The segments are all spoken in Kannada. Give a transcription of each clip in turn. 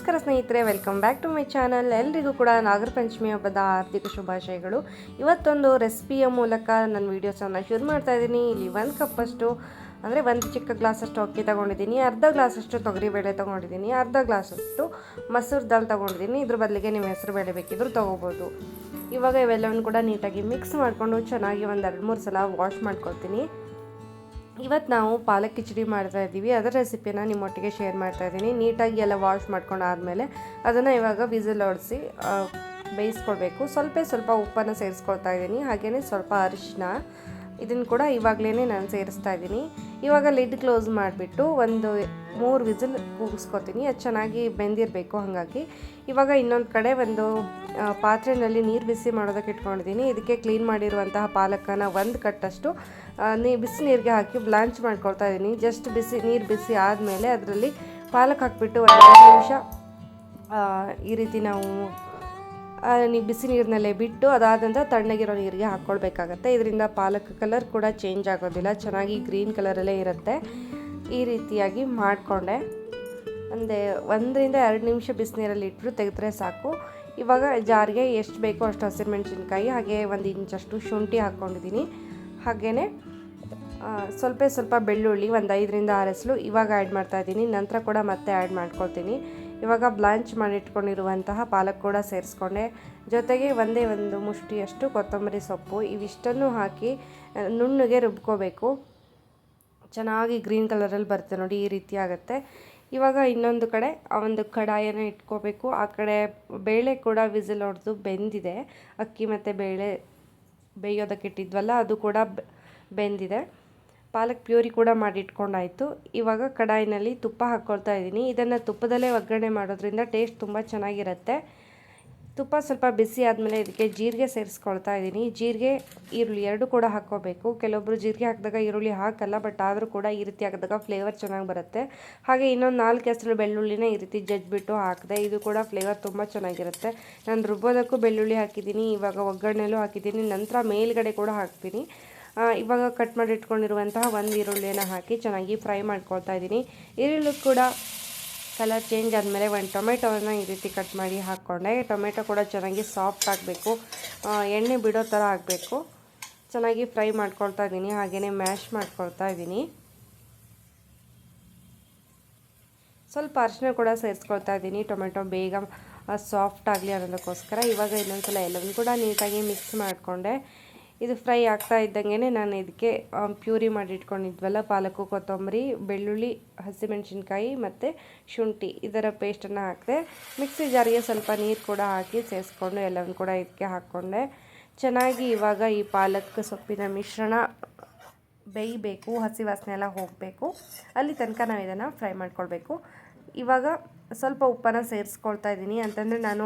ಸ್ನೇಹಿತರೆ welcome back to my channel ಎಲ್ರಿಗೂ ಕೂಡ ನಾಗರ ಪಂಚಮಿ ಹಬ್ಬದ ಆರ್ಥಿಕ ಶುಭಾಶಯಗಳು. ಇವತ್ತೊಂದು ರೆಸಿಪಿಯ ಮೂಲಕ ನನ್ನ ವೀಡಿಯೋಸನ್ನು ಶುರು ಮಾಡ್ತಾ ಇದ್ದೀನಿ. ಇಲ್ಲಿ ಒಂದು ಕಪ್ಪಷ್ಟು ಅಂದರೆ ಒಂದು ಚಿಕ್ಕ ಗ್ಲಾಸಷ್ಟು ಅಕ್ಕಿ ತೊಗೊಂಡಿದ್ದೀನಿ, ಅರ್ಧ ಗ್ಲಾಸಷ್ಟು ತೊಗರಿಬೇಳೆ ತೊಗೊಂಡಿದ್ದೀನಿ, ಅರ್ಧ ಗ್ಲಾಸಷ್ಟು ಮೊಸರು ದಾಲ್ ತೊಗೊಂಡಿದ್ದೀನಿ. ಇದ್ರ ಬದಲಿಗೆ ನೀವು ಹೆಸರು ಬೇಳೆ ಬೇಕಿದ್ರೂ ತೊಗೋಬೋದು. ಇವಾಗ ಇವೆಲ್ಲವನ್ನು ಕೂಡ ನೀಟಾಗಿ ಮಿಕ್ಸ್ ಮಾಡಿಕೊಂಡು ಚೆನ್ನಾಗಿ ಒಂದು ಎರಡು ಮೂರು ಸಲ ವಾಶ್ ಮಾಡ್ಕೊಳ್ತೀನಿ. ಇವತ್ತು ನಾವು ಪಾಲಕ್ ಕಿಚಡಿ ಮಾಡ್ತಾ ಇದ್ದೀವಿ. ಅದರ ರೆಸಿಪಿನ ನಿಮ್ಮೊಟ್ಟಿಗೆ ಶೇರ್ ಮಾಡ್ತಾ ಇದ್ದೀನಿ. ನೀಟಾಗಿ ಎಲ್ಲ ವಾಶ್ ಮಾಡ್ಕೊಂಡು ಆದಮೇಲೆ ಅದನ್ನು ಇವಾಗ ವಿಸಿಲ್ ಹೊಡಿಸಿ ಬೇಯಿಸ್ಕೊಳ್ಬೇಕು ಸ್ವಲ್ಪ ಸ್ವಲ್ಪ ಉಪ್ಪನ್ನು ಸೇರಿಸ್ಕೊಳ್ತಾ ಇದ್ದೀನಿ. ಹಾಗೆಯೇ ಸ್ವಲ್ಪ ಅರಿಶಿನ ಇದನ್ನು ಕೂಡ ಇವಾಗಲೇ ನಾನು ಸೇರಿಸ್ತಾ ಇದ್ದೀನಿ. ಇವಾಗ ಲಿಡ್ ಕ್ಲೋಸ್ ಮಾಡಿಬಿಟ್ಟು ಒಂದು ಮೂರು ವಿಸಿಲ್ ಕೂಗಿಸ್ಕೊತೀನಿ. ಅದು ಚೆನ್ನಾಗಿ ಬೆಂದಿರಬೇಕು ಹಾಗಾಗಿ. ಇವಾಗ ಇನ್ನೊಂದು ಕಡೆ ಒಂದು ಪಾತ್ರೆಯಲ್ಲಿ ನೀರು ಬಿಸಿ ಮಾಡೋದಕ್ಕೆ ಇಟ್ಕೊಂಡಿದ್ದೀನಿ. ಇದಕ್ಕೆ ಕ್ಲೀನ್ ಮಾಡಿರುವಂತಹ ಪಾಲಕನ ಒಂದು ಕಟ್ಟಷ್ಟು ನೀ, ಬಿಸಿ ನೀರಿಗೆ ಹಾಕಿ ಬ್ಲಾಂಚ್ ಮಾಡ್ಕೊಳ್ತಾ ಇದ್ದೀನಿ. ಜಸ್ಟ್ ಬಿಸಿ, ನೀರು ಬಿಸಿ ಆದಮೇಲೆ ಅದರಲ್ಲಿ ಪಾಲಕ್ ಹಾಕಿಬಿಟ್ಟು ಒಂದು ನಿಮಿಷ ಈ ರೀತಿ ನಾವು ನೀವು ಬಿಸಿ ನೀರಿನಲ್ಲೇ ಬಿಟ್ಟು ಅದಾದ ನಂತರ ತಣ್ಣಗಿರೋ ನೀರಿಗೆ ಹಾಕ್ಕೊಳ್ಬೇಕಾಗತ್ತೆ. ಇದರಿಂದ ಪಾಲಕ್ ಕಲರ್ ಕೂಡ ಚೇಂಜ್ ಆಗೋದಿಲ್ಲ. ಚೆನ್ನಾಗಿ ಗ್ರೀನ್ ಕಲರಲ್ಲೇ ಇರುತ್ತೆ. ಈ ರೀತಿಯಾಗಿ ಮಾಡಿಕೊಂಡೆ. ಒಂದೇ, ಒಂದರಿಂದ ಎರಡು ನಿಮಿಷ ಬಿಸಿನೀರಲ್ಲಿ ಇಟ್ಟರು ತೆಗೆದ್ರೆ ಸಾಕು. ಇವಾಗ ಜಾರಿಗೆ ಎಷ್ಟು ಬೇಕೋ ಅಷ್ಟು ಹಸಿರುಮೆಣಸಿನ್ಕಾಯಿ ಹಾಗೆ ಒಂದು ಇಂಚಷ್ಟು ಶುಂಠಿ ಹಾಕ್ಕೊಂಡಿದ್ದೀನಿ. ಹಾಗೇ ಸ್ವಲ್ಪ ಸ್ವಲ್ಪ ಬೆಳ್ಳುಳ್ಳಿ ಒಂದು ಐದರಿಂದ ಆರು ಹೆಸಲು ಇವಾಗ ಆ್ಯಡ್ ಮಾಡ್ತಾಯಿದ್ದೀನಿ ನಂತರ ಕೂಡ ಮತ್ತೆ ಆ್ಯಡ್ ಮಾಡ್ಕೊಳ್ತೀನಿ. ಇವಾಗ ಬ್ಲಾಂಚ್ ಮಾಡಿಟ್ಕೊಂಡಿರುವಂತಹ ಪಾಲಕ್ ಕೂಡ ಸೇರಿಸ್ಕೊಂಡೆ. ಜೊತೆಗೆ ಒಂದೇ ಒಂದು ಮುಷ್ಟಿಯಷ್ಟು ಕೊತ್ತಂಬರಿ ಸೊಪ್ಪು, ಇವಿಷ್ಟನ್ನು ಹಾಕಿ ನುಣ್ಣಗೆ ರುಬ್ಕೋಬೇಕು. ಚೆನ್ನಾಗಿ ಗ್ರೀನ್ ಕಲರಲ್ಲಿ ಬರುತ್ತೆ ನೋಡಿ, ಈ ರೀತಿ ಆಗುತ್ತೆ. ಇವಾಗ ಇನ್ನೊಂದು ಕಡೆ ಆ ಒಂದು ಕಡಾಯನ್ನು ಇಟ್ಕೋಬೇಕು. ಆ ಕಡೆ ಬೇಳೆ ಕೂಡ ವಿಸಿಲ್ ಹೊಡೆದು ಬೆಂದಿದೆ. ಅಕ್ಕಿ ಮತ್ತು ಬೇಳೆ ಬೇಯೋದಕ್ಕೆ ಇಟ್ಟಿದ್ವಲ್ಲ, ಅದು ಕೂಡ ಬೆಂದಿದೆ. ಪಾಲಕ್ ಪ್ಯೂರಿ ಕೂಡ ಮಾಡಿ ಇಟ್ಕೊಂಡಾಯಿತು ಇವಾಗ ಕಡಾಯಿನಲ್ಲಿ ತುಪ್ಪ ಹಾಕ್ಕೊಳ್ತಾ ಇದ್ದೀನಿ. ಇದನ್ನು ತುಪ್ಪದಲ್ಲೇ ಒಗ್ಗರಣೆ ಮಾಡೋದ್ರಿಂದ ಟೇಸ್ಟ್ ತುಂಬ ಚೆನ್ನಾಗಿರುತ್ತೆ. ತುಪ್ಪ ಸ್ವಲ್ಪ ಬಿಸಿ ಆದಮೇಲೆ ಇದಕ್ಕೆ ಜೀರಿಗೆ ಸೇರಿಸ್ಕೊಳ್ತಾ ಇದ್ದೀನಿ. ಜೀರಿಗೆ, ಈರುಳ್ಳಿ ಎರಡು ಕೂಡ ಹಾಕ್ಕೋಬೇಕು. ಕೆಲವೊಬ್ಬರು ಜೀರಿಗೆ ಹಾಕಿದಾಗ ಈರುಳ್ಳಿ ಹಾಕಲ್ಲ, ಬಟ್ ಆದರೂ ಕೂಡ ಈ ರೀತಿ ಹಾಕಿದಾಗ ಫ್ಲೇವರ್ ಚೆನ್ನಾಗಿ ಬರುತ್ತೆ. ಹಾಗೆ ಇನ್ನೊಂದು ನಾಲ್ಕು ಹೆಸರು ಬೆಳ್ಳುಳ್ಳಿನ ಈ ರೀತಿ ಜಜ್ಜಿಬಿಟ್ಟು ಹಾಕಿದೆ, ಇದು ಕೂಡ ಫ್ಲೇವರ್ ತುಂಬ ಚೆನ್ನಾಗಿರುತ್ತೆ. ನಾನು ರುಬ್ಬೋದಕ್ಕೂ ಬೆಳ್ಳುಳ್ಳಿ ಹಾಕಿದ್ದೀನಿ, ಇವಾಗ ಒಗ್ಗರಣೆಲೂ ಹಾಕಿದ್ದೀನಿ. ನಂತರ ಮೇಲ್ಗಡೆ ಕೂಡ ಹಾಕ್ತೀನಿ. ಇವಾಗ ಕಟ್ ಮಾಡಿ ಇಟ್ಕೊಂಡಿರುವಂತಹ ಒಂದು ಈರುಳ್ಳಿಯನ್ನು ಹಾಕಿ ಚೆನ್ನಾಗಿ ಫ್ರೈ ಮಾಡ್ಕೊಳ್ತಾ ಇದ್ದೀನಿ. ಈರುಳ್ಳಿ ಕೂಡ ಕಲರ್ ಚೇಂಜ್ ಆದಮೇಲೆ ಒಂದು ಟೊಮೆಟೊವನ್ನು ಈ ರೀತಿ ಕಟ್ ಮಾಡಿ ಹಾಕ್ಕೊಂಡೆ. ಟೊಮೆಟೊ ಕೂಡ ಚೆನ್ನಾಗಿ ಸಾಫ್ಟ್ ಆಗಬೇಕು. ಎಣ್ಣೆ ಬಿಡೋ ಥರ ಆಗಬೇಕು. ಚೆನ್ನಾಗಿ ಫ್ರೈ ಮಾಡ್ಕೊಳ್ತಾ ಇದ್ದೀನಿ. ಹಾಗೆಯೇ ಮ್ಯಾಶ್ ಮಾಡ್ಕೊಳ್ತಾ ಇದ್ದೀನಿ. ಸ್ವಲ್ಪ ಅರಿಶಿನ ಕೂಡ ಸೇರಿಸ್ಕೊಳ್ತಾ ಇದ್ದೀನಿ. ಟೊಮೆಟೊ ಬೇಗ ಸಾಫ್ಟ್ ಆಗಲಿ ಅನ್ನೋದಕ್ಕೋಸ್ಕರ. ಇವಾಗ ಇನ್ನೊಂದ್ಸಲ ಎಲ್ಲವನ್ನೂ ಕೂಡ ನೀಟಾಗಿ ಮಿಕ್ಸ್ ಮಾಡಿಕೊಂಡೆ. ಇದು ಫ್ರೈ ಆಗ್ತಾ ಇದ್ದಂಗೆ ನಾನು ಇದಕ್ಕೆ ಪ್ಯೂರಿ ಮಾಡಿ ಇಟ್ಕೊಂಡಿದ್ವಲ್ಲ ಪಾಲಕು, ಕೊತ್ತಂಬರಿ, ಬೆಳ್ಳುಳ್ಳಿ, ಹಸಿಮೆಣಸಿನ್ಕಾಯಿ ಮತ್ತು ಶುಂಠಿ. ಇದರ ಪೇಸ್ಟನ್ನು ಹಾಕಿದೆ, ಮಿಕ್ಸಿ ಜಾರಿಗೆ ಸ್ವಲ್ಪ ನೀರು ಕೂಡ ಹಾಕಿ ಸೇರಿಸ್ಕೊಂಡು ಎಲ್ಲವನ್ನು ಕೂಡ ಇದಕ್ಕೆ ಹಾಕ್ಕೊಂಡೆ. ಚೆನ್ನಾಗಿ ಇವಾಗ ಈ ಪಾಲಕ್ ಸೊಪ್ಪಿನ ಮಿಶ್ರಣ ಬೇಯಬೇಕು, ಹಸಿ ವಾಸನೆ ಎಲ್ಲ ಹೋಗಬೇಕು. ಅಲ್ಲಿ ತನಕ ನಾವು ಇದನ್ನು ಫ್ರೈ ಮಾಡ್ಕೊಳ್ಬೇಕು. ಇವಾಗ ಸ್ವಲ್ಪ ಉಪ್ಪನ್ನು ಸೇರಿಸ್ಕೊಳ್ತಾ ಇದ್ದೀನಿ ಅಂತಂದರೆ ನಾನು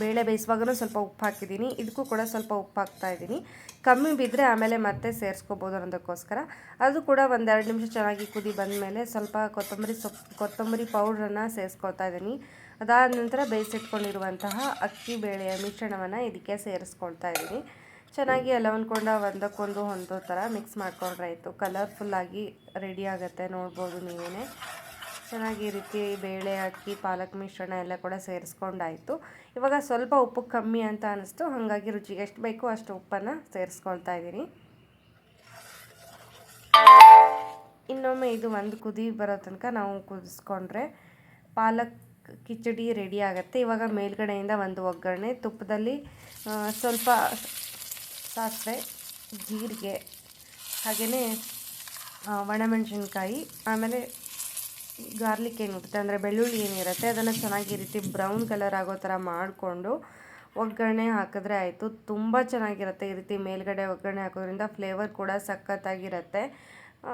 ಬೇಳೆ ಬೇಯಿಸುವಾಗಲೂ ಸ್ವಲ್ಪ ಉಪ್ಪು ಹಾಕಿದ್ದೀನಿ. ಇದಕ್ಕೂ ಕೂಡ ಸ್ವಲ್ಪ ಉಪ್ಪು ಹಾಕ್ತಾ ಇದ್ದೀನಿ. ಕಮ್ಮಿ ಬಿದ್ದರೆ ಆಮೇಲೆ ಮತ್ತೆ ಸೇರಿಸ್ಕೋಬೋದು ಅನ್ನೋದಕ್ಕೋಸ್ಕರ. ಅದು ಕೂಡ ಒಂದೆರಡು ನಿಮಿಷ ಚೆನ್ನಾಗಿ ಕುದಿ ಬಂದಮೇಲೆ ಸ್ವಲ್ಪ ಕೊತ್ತಂಬರಿ ಸೊಪ್ಪು ಕೊತ್ತಂಬರಿ ಪೌಡ್ರನ್ನು ಸೇರಿಸ್ಕೊಳ್ತಾ ಇದ್ದೀನಿ. ಅದಾದ ನಂತರ ಬೇಯಿಸಿಟ್ಕೊಂಡಿರುವಂತಹ ಅಕ್ಕಿ ಬೇಳೆಯ ಮಿಶ್ರಣವನ್ನು ಇದಕ್ಕೆ ಸೇರಿಸ್ಕೊಳ್ತಾ ಇದ್ದೀನಿ. ಚೆನ್ನಾಗಿ ಎಲ್ಲ ಹೊಂದ್ಕೊಂಡು ಒಂದಕ್ಕೊಂದು ಹೊಂದೋ ಥರ ಮಿಕ್ಸ್ ಮಾಡ್ಕೊಂಡ್ರೆ ಆಯಿತು. ಕಲರ್ಫುಲ್ಲಾಗಿ ರೆಡಿ ಆಗುತ್ತೆ ನೋಡ್ಬೋದು ನೀವೇ ಚೆನ್ನಾಗಿ ಈ ರೀತಿ ಬೇಳೆ, ಅಕ್ಕಿ, ಪಾಲಕ್ ಮಿಶ್ರಣ ಎಲ್ಲ ಕೂಡ ಸೇರಿಸ್ಕೊಂಡಾಯಿತು. ಇವಾಗ ಸ್ವಲ್ಪ ಉಪ್ಪು ಕಮ್ಮಿ ಅಂತ ಅನ್ನಿಸ್ತು ಹಾಗಾಗಿ ರುಚಿಗೆ ಎಷ್ಟು ಬೇಕೋ ಅಷ್ಟು ಉಪ್ಪನ್ನು ಸೇರಿಸ್ಕೊಳ್ತಾ ಇದ್ದೀನಿ. ಇನ್ನೊಮ್ಮೆ ಇದು ಒಂದು ಕುದಿ ಬರೋ ತನಕ ನಾವು ಕುದಿಸ್ಕೊಂಡ್ರೆ ಪಾಲಕ್ ಕಿಚಡಿ ರೆಡಿ ಆಗುತ್ತೆ. ಇವಾಗ ಮೇಲ್ಗಡೆಯಿಂದ ಒಂದು ಒಗ್ಗರಣೆ, ತುಪ್ಪದಲ್ಲಿ ಸ್ವಲ್ಪ ಸಾಸಿವೆ, ಜೀರಿಗೆ, ಹಾಗೆಯೇ ಒಣಮೆಣಸಿನ್ಕಾಯಿ, ಆಮೇಲೆ ಗಾರ್ಲಿಕ್ ಏನಿರುತ್ತೆ ಅಂದರೆ ಬೆಳ್ಳುಳ್ಳಿ ಏನಿರುತ್ತೆ, ಅದನ್ನು ಚೆನ್ನಾಗಿ ಈ ರೀತಿ ಬ್ರೌನ್ ಕಲರ್ ಆಗೋ ಥರ ಮಾಡಿಕೊಂಡು ಒಗ್ಗರಣೆ ಹಾಕಿದ್ರೆ ಆಯಿತು. ತುಂಬ ಚೆನ್ನಾಗಿರುತ್ತೆ ಈ ರೀತಿ ಮೇಲ್ಗಡೆ ಒಗ್ಗರಣೆ ಹಾಕೋದ್ರಿಂದ ಫ್ಲೇವರ್ ಕೂಡ ಸಖತ್ತಾಗಿರುತ್ತೆ.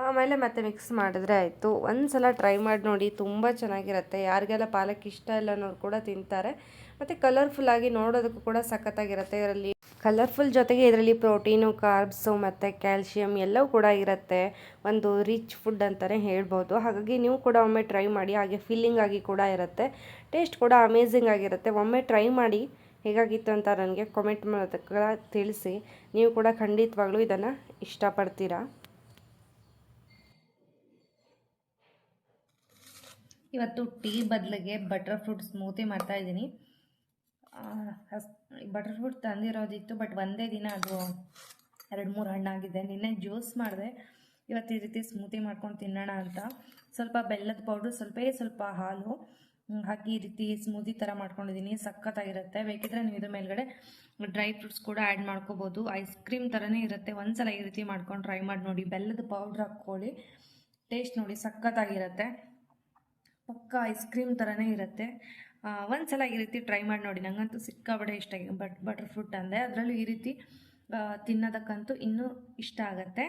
ಆಮೇಲೆ ಮತ್ತೆ ಮಿಕ್ಸ್ ಮಾಡಿದ್ರೆ ಆಯಿತು. ಒಂದು ಸಲ ಟ್ರೈ ಮಾಡಿ ನೋಡಿ, ತುಂಬ ಚೆನ್ನಾಗಿರುತ್ತೆ. ಯಾರಿಗೆಲ್ಲ ಪಾಲಕ್ ಇಷ್ಟ ಇಲ್ಲ ಅನ್ನೋರು ಕೂಡ ತಿಂತಾರೆ. ಮತ್ತು ಕಲರ್ಫುಲ್ಲಾಗಿ ನೋಡೋದಕ್ಕೂ ಕೂಡ ಸಖತ್ತಾಗಿರುತ್ತೆ. ಇದರಲ್ಲಿ ಕಲರ್ಫುಲ್ ಜೊತೆಗೆ ಇದರಲ್ಲಿ ಪ್ರೋಟೀನು, ಕಾರ್ಬ್ಸು ಮತ್ತು ಕ್ಯಾಲ್ಶಿಯಮ್ ಎಲ್ಲವೂ ಕೂಡ ಇರುತ್ತೆ. ಒಂದು ರಿಚ್ ಫುಡ್ ಅಂತಲೇ ಹೇಳ್ಬೋದು. ಹಾಗಾಗಿ ನೀವು ಕೂಡ ಒಮ್ಮೆ ಟ್ರೈ ಮಾಡಿ, ಹಾಗೆ ಫೀಲಿಂಗ್ ಆಗಿ ಕೂಡ ಇರುತ್ತೆ. ಟೇಸ್ಟ್ ಕೂಡ ಅಮೇಝಿಂಗ್ ಆಗಿರುತ್ತೆ. ಒಮ್ಮೆ ಟ್ರೈ ಮಾಡಿ, ಹೇಗಾಗಿತ್ತು ಅಂತ ನನಗೆ ಕಾಮೆಂಟ್ ಮಾಡೋದಕ್ಕೆ ತಿಳಿಸಿ. ನೀವು ಕೂಡ ಖಂಡಿತವಾಗ್ಲೂ ಇದನ್ನು ಇಷ್ಟಪಡ್ತೀರಾ? ಇವತ್ತು ಟೀ ಬದಲಿಗೆ ಬಟರ್ ಫ್ರೂಟ್ ಸ್ಮೂತಿ ಮಾಡ್ತಾ ಇದ್ದೀನಿ. ಬಟರ್ ಫ್ರೂಟ್ ತಂದಿರೋದಿತ್ತು ಬಟ್ ಒಂದೇ ದಿನ ಅದು ಎರಡು ಮೂರು ಹಣ್ಣಾಗಿದೆ ನಿನ್ನೆ ಜ್ಯೂಸ್ ಮಾಡಿದೆ. ಇವತ್ತು ಈ ರೀತಿ ಸ್ಮೂತಿ ಮಾಡ್ಕೊಂಡು ತಿನ್ನೋಣ ಅಂತ. ಸ್ವಲ್ಪ ಬೆಲ್ಲದ ಪೌಡ್ರು ಸ್ವಲ್ಪ ಸ್ವಲ್ಪ ಹಾಲು ಹಾಕಿ ಈ ರೀತಿ ಸ್ಮೂತಿ ಥರ ಮಾಡ್ಕೊಂಡಿದ್ದೀನಿ ಸಖತ್ತಾಗಿರುತ್ತೆ. ಬೇಕಿದ್ರೆ ನೀವು ಇದ್ರ ಮೇಲ್ಗಡೆ ಡ್ರೈ ಫ್ರೂಟ್ಸ್ ಕೂಡ ಆ್ಯಡ್ ಮಾಡ್ಕೋಬೋದು. ಐಸ್ ಕ್ರೀಮ್ ಥರನೇ ಇರುತ್ತೆ. ಒಂದ್ಸಲ ಈ ರೀತಿ ಮಾಡ್ಕೊಂಡು ಟ್ರೈ ಮಾಡಿ ನೋಡಿ. ಬೆಲ್ಲದ ಪೌಡ್ರ್ ಹಾಕ್ಕೊಳ್ಳಿ. ಟೇಸ್ಟ್ ನೋಡಿ. ಸಖತ್ತಾಗಿರುತ್ತೆ. ಪಕ್ಕ ಐಸ್ ಕ್ರೀಮ್ ಥರನೇ ಇರುತ್ತೆ. ಆ, ಒಂದ್ಸಲ ಈ ರೀತಿ ಟ್ರೈ ಮಾಡಿ ನೋಡಿ. ನನಗಂತೂ ಸಿಕ್ಕಾಬಡೆ ಇಷ್ಟ ಆಗಿ ಬಟ್ ಬಟರ್ ಫ್ರೂಟ್ ಅಂದೆ ಅದರಲ್ಲೂ ಈ ರೀತಿ ತಿನ್ನೋದಕ್ಕಂತೂ ಇನ್ನೂ ಇಷ್ಟ ಆಗುತ್ತೆ.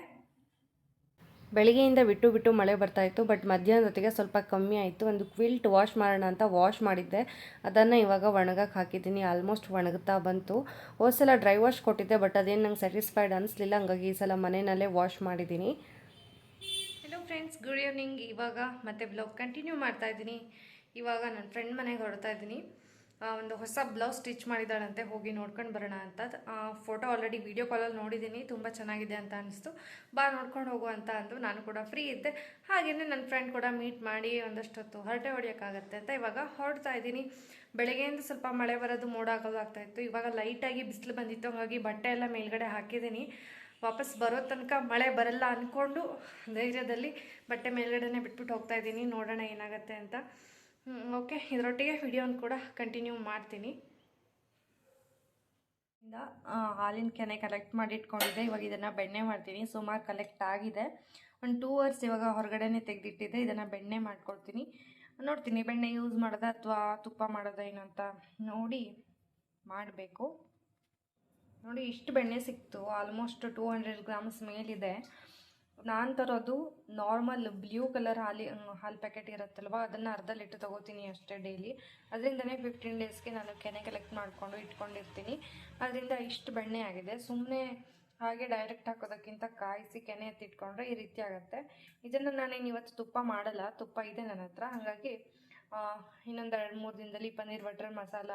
ಬೆಳಿಗ್ಗೆಯಿಂದ ಬಿಟ್ಟು ಬಿಟ್ಟು ಮಳೆ ಬರ್ತಾಯಿತ್ತು ಬಟ್ ಮಧ್ಯಾಹ್ನದ ಹೊತ್ತಿಗೆ ಸ್ವಲ್ಪ ಕಮ್ಮಿ ಆಯಿತು. ಒಂದು ಕ್ವಿಲ್ಟ್ ವಾಶ್ ಮಾಡೋಣ ಅಂತ ವಾಶ್ ಮಾಡಿದ್ದೆ. ಅದನ್ನು ಇವಾಗ ಒಣಗಕ್ಕೆ ಹಾಕಿದ್ದೀನಿ. ಆಲ್ಮೋಸ್ಟ್ ಒಣಗುತ್ತಾ ಬಂತು. ಹೋದ ಸಲ ಡ್ರೈ ವಾಶ್ ಕೊಟ್ಟಿದ್ದೆ ಬಟ್ ಅದೇನು ನಂಗೆ ಸ್ಯಾಟಿಸ್ಫೈಡ್ ಅನಿಸ್ಲಿಲ್ಲ. ಹಂಗಾಗಿ ಈ ಸಲ ಮನೆಯಲ್ಲೇ ವಾಶ್ ಮಾಡಿದ್ದೀನಿ. ಹಲೋ ಫ್ರೆಂಡ್ಸ್ ಗುಡ್ ಈವ್ನಿಂಗ್ ಇವಾಗ ಮತ್ತೆ ಬ್ಲಾಗ್ ಕಂಟಿನ್ಯೂ ಮಾಡ್ತಾ ಇದ್ದೀನಿ. ಇವಾಗ ನನ್ನ ಫ್ರೆಂಡ್ ಮನೆಗೆ ಹೊರಡ್ತಾ ಇದ್ದೀನಿ. ಒಂದು ಹೊಸ ಬ್ಲೌಸ್ ಸ್ಟಿಚ್ ಮಾಡಿದ್ದಾಳಂತೆ, ಹೋಗಿ ನೋಡ್ಕೊಂಡು ಬರೋಣ ಅಂತ. ಫೋಟೋ ಆಲ್ರೆಡಿ ವೀಡಿಯೋ ಕಾಲಲ್ಲಿ ನೋಡಿದ್ದೀನಿ, ತುಂಬ ಚೆನ್ನಾಗಿದೆ ಅಂತ ಅನಿಸ್ತು. ಬಾ, ನೋಡ್ಕೊಂಡು ಹೋಗು ಅಂತ ಅಂದು ನಾನು ಕೂಡ ಫ್ರೀ ಇದ್ದೆ. ಹಾಗೆಯೇ ನನ್ನ ಫ್ರೆಂಡ್ ಕೂಡ ಮೀಟ್ ಮಾಡಿ ಒಂದಷ್ಟೊತ್ತು ಹೊರಟೆ ಹೊಡಿಯೋಕ್ಕಾಗತ್ತೆ ಅಂತ ಇವಾಗ ಹೊರಡ್ತಾ ಇದ್ದೀನಿ. ಬೆಳಗ್ಗೆಯಿಂದ ಸ್ವಲ್ಪ ಮಳೆ ಬರೋದು ಮೋಡ ಆಗೋದು ಆಗ್ತಾ ಇತ್ತು. ಇವಾಗ ಲೈಟಾಗಿ ಬಿಸಿಲು ಬಂದಿತ್ತು, ಹಾಗಾಗಿ ಬಟ್ಟೆ ಎಲ್ಲ ಮೇಲ್ಗಡೆ ಹಾಕಿದ್ದೀನಿ. ವಾಪಸ್ ಬರೋ ತನಕ ಮಳೆ ಬರಲ್ಲ ಅಂದ್ಕೊಂಡು ಧೈರ್ಯದಲ್ಲಿ ಬಟ್ಟೆ ಮೇಲ್ಗಡೆನೇ ಬಿಟ್ಬಿಟ್ಟು ಹೋಗ್ತಾ ಇದ್ದೀನಿ. ನೋಡೋಣ ಏನಾಗುತ್ತೆ ಅಂತ. ಓಕೆ ಇದರೊಟ್ಟಿಗೆ ವಿಡಿಯೋನ ಕೂಡ ಕಂಟಿನ್ಯೂ ಮಾಡ್ತೀನಿ. ಹಾಲಿನ ಕೆನೆ ಕಲೆಕ್ಟ್ ಮಾಡಿ ಇಟ್ಕೊಂಡಿದ್ದೆ ಇವಾಗ ಇದನ್ನು ಬೆಣ್ಣೆ ಮಾಡ್ತೀನಿ. ಸುಮಾರು ಕಲೆಕ್ಟ್ ಆಗಿದೆ. ಒಂದು ಟೂ ಅವರ್ಸ್ ಇವಾಗ ಹೊರಗಡೆನೆ ತೆಗೆದಿಟ್ಟಿದ್ದೆ. ಇದನ್ನು ಬೆಣ್ಣೆ ಮಾಡ್ಕೊಳ್ತೀನಿ ನೋಡ್ತೀನಿ, ಬೆಣ್ಣೆ ಯೂಸ್ ಮಾಡೋದಾ ಅಥವಾ ತುಪ್ಪ ಮಾಡೋದಾ ಏನಂತ ನೋಡಿ ಮಾಡಬೇಕು. ನೋಡಿ, ಇಷ್ಟು ಬೆಣ್ಣೆ ಸಿಕ್ತು. ಆಲ್ಮೋಸ್ಟ್ ಟೂ ಹಂಡ್ರೆಡ್ ಗ್ರಾಮ್ಸ್ ಮೇಲಿದೆ. ನಾನು ತರೋದು ನಾರ್ಮಲ್ ಬ್ಲೂ ಕಲರ್ ಹಾಲಿ ಹಾಲು ಪ್ಯಾಕೆಟ್ ಇರುತ್ತಲ್ವ, ಅದನ್ನು ಅರ್ಧ ಲೀಟ್ರ್ ತೊಗೋತೀನಿ ಅಷ್ಟೇ ಡೈಲಿ ಅದರಿಂದನೇ ಫಿಫ್ಟೀನ್ ಡೇಸ್ಗೆ ನಾನು ಕೆನೆ ಕಲೆಕ್ಟ್ ಮಾಡಿಕೊಂಡು ಇಟ್ಕೊಂಡಿರ್ತೀನಿ. ಅದರಿಂದ ಇಷ್ಟು ಬೆಣ್ಣೆ ಆಗಿದೆ. ಸುಮ್ಮನೆ ಹಾಗೆ ಡೈರೆಕ್ಟ್ ಹಾಕೋದಕ್ಕಿಂತ ಕಾಯಿಸಿ ಕೆನೆ ಎತ್ತಿಟ್ಕೊಂಡ್ರೆ ಈ ರೀತಿ ಆಗುತ್ತೆ. ಇದನ್ನು ನಾನೇನು ಇವತ್ತು ತುಪ್ಪ ಮಾಡಲ್ಲ, ತುಪ್ಪ ಇದೆ ನನ್ನ ಹತ್ರ. ಹಾಗಾಗಿ ಇನ್ನೊಂದು ಎರಡು ಮೂರು ದಿನದಲ್ಲಿ ಪನ್ನೀರ್ ಬಟರ್ ಮಸಾಲ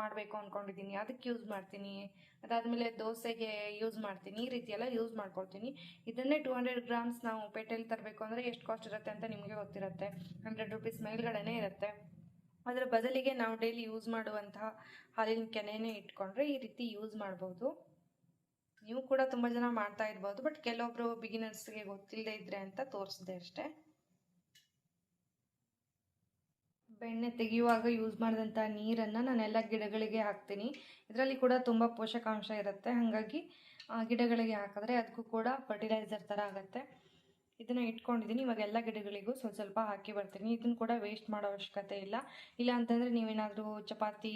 ಮಾಡಬೇಕು ಅಂದ್ಕೊಂಡಿದ್ದೀನಿ ಅದಕ್ಕೆ ಯೂಸ್ ಮಾಡ್ತೀನಿ. ಅದಾದಮೇಲೆ ದೋಸೆಗೆ ಯೂಸ್ ಮಾಡ್ತೀನಿ. ಈ ರೀತಿಯೆಲ್ಲ ಯೂಸ್ ಮಾಡ್ಕೊಳ್ತೀನಿ. ಇದನ್ನೇ ಟೂ ಹಂಡ್ರೆಡ್ ಗ್ರಾಮ್ಸ್ ನಾವು ಪೇಟೆಯಲ್ಲಿ ತರಬೇಕು ಅಂದರೆ ಎಷ್ಟು ಕಾಸ್ಟ್ ಇರುತ್ತೆ ಅಂತ ನಿಮಗೆ ಗೊತ್ತಿರುತ್ತೆ. ಹಂಡ್ರೆಡ್ ರುಪೀಸ್ ಮೇಲ್ಗಡೆನೇ ಇರುತ್ತೆ. ಅದರ ಬದಲಿಗೆ ನಾವು ಡೈಲಿ ಯೂಸ್ ಮಾಡುವಂತಹ ಹಾಲಿನ ಕೆನೆನೇ ಇಟ್ಕೊಂಡ್ರೆ ಈ ರೀತಿ ಯೂಸ್ ಮಾಡ್ಬೋದು. ನೀವು ಕೂಡ ತುಂಬ ಜನ ಮಾಡ್ತಾ ಇರ್ಬೋದು ಬಟ್ ಕೆಲವೊಬ್ಬರು ಬಿಗಿನರ್ಸ್ಗೆ ಗೊತ್ತಿಲ್ಲದೆ ಇದ್ರೆ ಅಂತ ತೋರಿಸಿದೆ ಅಷ್ಟೇ. ಬೆಣ್ಣೆ ತೆಗೆಯುವಾಗ ಯೂಸ್ ಮಾಡಿದಂಥ ನೀರನ್ನು ನಾನೆಲ್ಲ ಗಿಡಗಳಿಗೆ ಹಾಕ್ತೀನಿ. ಇದರಲ್ಲಿ ಕೂಡ ತುಂಬ ಪೋಷಕಾಂಶ ಇರುತ್ತೆ. ಹಾಗಾಗಿ ಗಿಡಗಳಿಗೆ ಹಾಕಿದ್ರೆ ಅದಕ್ಕೂ ಕೂಡ ಫರ್ಟಿಲೈಸರ್ ಥರ ಆಗುತ್ತೆ. ಇದನ್ನು ಇಟ್ಕೊಂಡಿದ್ದೀನಿ ಇವಾಗ ಎಲ್ಲ ಗಿಡಗಳಿಗೂ ಸ್ವಲ್ಪ ಸ್ವಲ್ಪ ಹಾಕಿ ಬರ್ತೀನಿ. ಇದನ್ನು ಕೂಡ ವೇಸ್ಟ್ ಮಾಡೋ ಅವಶ್ಯಕತೆ ಇಲ್ಲ. ಇಲ್ಲ ಅಂತಂದರೆ ನೀವೇನಾದರೂ ಚಪಾತಿ,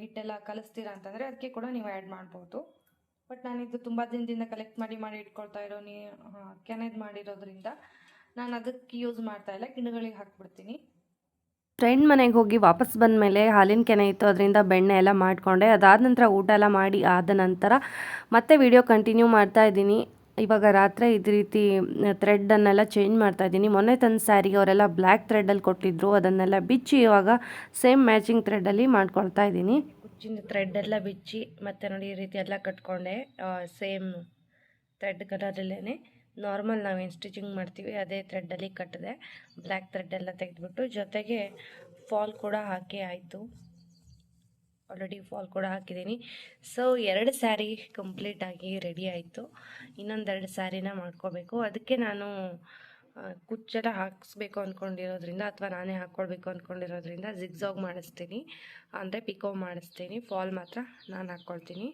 ಹಿಟ್ಟೆಲ್ಲ ಕಲಿಸ್ತೀರಾ ಅಂತಂದರೆ ಅದಕ್ಕೆ ಕೂಡ ನೀವು ಆ್ಯಡ್ ಮಾಡ್ಬೋದು. ಬಟ್ ನಾನಿದು ತುಂಬ ದಿನದಿಂದ ಕಲೆಕ್ಟ್ ಮಾಡಿ ಮಾಡಿ ಇಟ್ಕೊಳ್ತಾ ಇರೋ ನೀ ಕೆನೆದು ಮಾಡಿರೋದ್ರಿಂದ ನಾನು ಅದಕ್ಕೆ ಯೂಸ್ ಮಾಡ್ತಾ ಇಲ್ಲ. ಗಿಡಗಳಿಗೆ ಹಾಕ್ಬಿಡ್ತೀನಿ. ಫ್ರೆಂಡ್ ಮನೆಗೆ ಹೋಗಿ ವಾಪಸ್ ಬಂದ ಮೇಲೆ ಹಾಲಿನ ಕೆನೆ ಇತ್ತು, ಅದರಿಂದ ಬೆಣ್ಣೆ ಎಲ್ಲ ಮಾಡಿಕೊಂಡೆ. ಅದಾದ ನಂತರ ಊಟ ಎಲ್ಲ ಮಾಡಿ ಆದ ನಂತರ ಮತ್ತೆ ವಿಡಿಯೋ ಕಂಟಿನ್ಯೂ ಮಾಡ್ತಾ ಇದ್ದೀನಿ. ಇವಾಗ ರಾತ್ರಿ ಇದು ರೀತಿ ಥ್ರೆಡ್ಡನ್ನೆಲ್ಲ ಚೇಂಜ್ ಮಾಡ್ತಾ ಇದ್ದೀನಿ. ಮೊನ್ನೆ ತಂದ ಸ್ಯಾರಿಗೆ ಅವರೆಲ್ಲ ಬ್ಲ್ಯಾಕ್ ಥ್ರೆಡ್ಡಲ್ಲಿ ಕೊಟ್ಟಿದ್ದರು ಅದನ್ನೆಲ್ಲ ಬಿಚ್ಚಿ ಇವಾಗ ಸೇಮ್ ಮ್ಯಾಚಿಂಗ್ ಥ್ರೆಡ್ಡಲ್ಲಿ ಮಾಡ್ಕೊಳ್ತಾ ಇದ್ದೀನಿ. ಕುಚ್ಚಿನ ಥ್ರೆಡ್ ಎಲ್ಲ ಬಿಚ್ಚಿ, ಮತ್ತೆ ನೋಡಿ ಈ ರೀತಿ ಎಲ್ಲ ಕಟ್ಕೊಂಡೆ. ಸೇಮ್ ಥ್ರೆಡ್ ಕಲರಲ್ಲೇ ನಾರ್ಮಲ್ ನಾವೇನು ಸ್ಟಿಚಿಂಗ್ ಮಾಡ್ತೀವಿ, ಅದೇ ಥ್ರೆಡ್ಡಲ್ಲಿ ಕಟ್ಟಿದೆ ಬ್ಲ್ಯಾಕ್ ಥ್ರೆಡ್ ಎಲ್ಲ ತೆಗೆದ್ಬಿಟ್ಟು, ಜೊತೆಗೆ ಫಾಲ್ ಕೂಡ ಹಾಕಿ ಆಯಿತು. ಆಲ್ರೆಡಿ ಫಾಲ್ ಕೂಡ ಹಾಕಿದ್ದೀನಿ ಸೊ ಎರಡು ಸ್ಯಾರಿ ಕಂಪ್ಲೀಟಾಗಿ ರೆಡಿ ಆಯಿತು. ಇನ್ನೊಂದೆರಡು ಸ್ಯಾರಿನ ಮಾಡ್ಕೋಬೇಕು. ಅದಕ್ಕೆ ನಾನು ಕುಚ್ಚೆಲ್ಲ ಹಾಕಿಸ್ಬೇಕು ಅಂದ್ಕೊಂಡಿರೋದ್ರಿಂದ ಅಥವಾ ನಾನೇ ಹಾಕ್ಕೊಳ್ಬೇಕು ಅಂದ್ಕೊಂಡಿರೋದ್ರಿಂದ ಜಿಗ್ಜಾಗ್ ಮಾಡಿಸ್ತೀನಿ. ಅಂದರೆ ಪಿಕೋ ಮಾಡಿಸ್ತೀನಿ. ಫಾಲ್ ಮಾತ್ರ ನಾನು ಹಾಕ್ಕೊಳ್ತೀನಿ.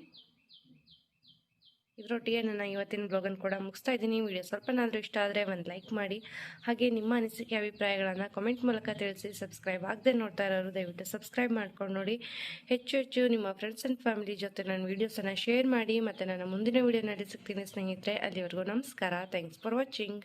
ಇದರೊಟ್ಟಿಗೆ ನನ್ನ ಇವತ್ತಿನ ಬ್ಲಾಗನ್ನು ಕೂಡ ಮುಗಿಸ್ತಾ ಇದ್ದೀನಿ. ವಿಡಿಯೋ ಸ್ವಲ್ಪನಾದರೂ ಇಷ್ಟ ಆದರೆ ಒಂದು ಲೈಕ್ ಮಾಡಿ. ಹಾಗೆ ನಿಮ್ಮ ಅನಿಸಿಕೆ, ಅಭಿಪ್ರಾಯಗಳನ್ನು ಕಮೆಂಟ್ ಮೂಲಕ ತಿಳಿಸಿ ಸಬ್ಸ್ಕ್ರೈಬ್ ಆಗದೆ ನೋಡ್ತಾ ಇರೋರು ದಯವಿಟ್ಟು ಸಬ್ಸ್ಕ್ರೈಬ್ ಮಾಡ್ಕೊಂಡು ನೋಡಿ. ಹೆಚ್ಚು ಹೆಚ್ಚು ನಿಮ್ಮ ಫ್ರೆಂಡ್ಸ್ ಆ್ಯಂಡ್ ಫ್ಯಾಮಿಲಿ ಜೊತೆ ನನ್ನ ವೀಡಿಯೋಸನ್ನು ಶೇರ್ ಮಾಡಿ ಮತ್ತು ನನ್ನ ಮುಂದಿನ ವೀಡಿಯೋ ಸಿಗ್ತೀನಿ ಸ್ನೇಹಿತರೆ, ಅಲ್ಲಿವರೆಗೂ ನಮಸ್ಕಾರ. Thanks for watching